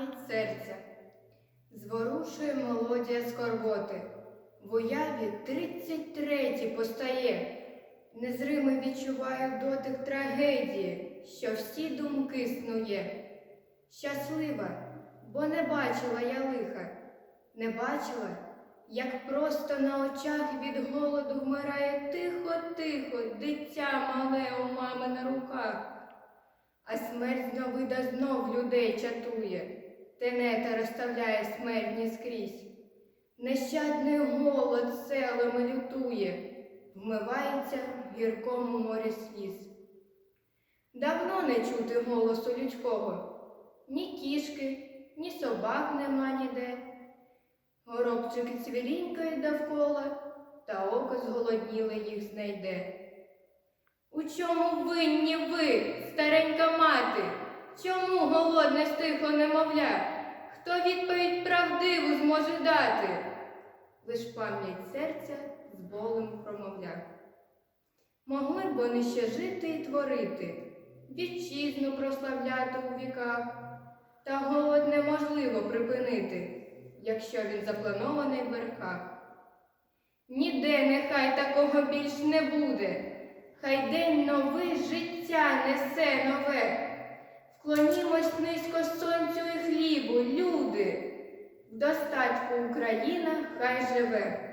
пам'ять серця. Зворушує мелодія скорботи. В уяві тридцять третій постає. Незримо відчуваю дотик трагедії, що всі думки снує. Щаслива, бо не бачила я лиха, не бачила, як просто на очах від голоду вмирає тихо-тихо дитя мале у мами на руках. А смерть зновида знов людей чатує, тенета розставляє смертні скрізь. Нещадний голод селами лютує, вмивається в гіркому морі сліз. Давно не чути голосу людського, ні кішки, ні собак нема ніде. Горобчики цвірінькають довкола, та око зголодніле їх знайде. У чому винні ви, старенька мати? Чому голодне стихло немовля? Хто відповідь правдиву зможе дати? Лиш пам'ять серця з болем промовля. Могли б вони ще жити і творити, вітчизну прославляти у віках, та голод неможливо припинити, якщо він запланований в верхах. Ніде нехай такого більш не буде. Хай день новий життя несе нове. Достатку Україна хай живе.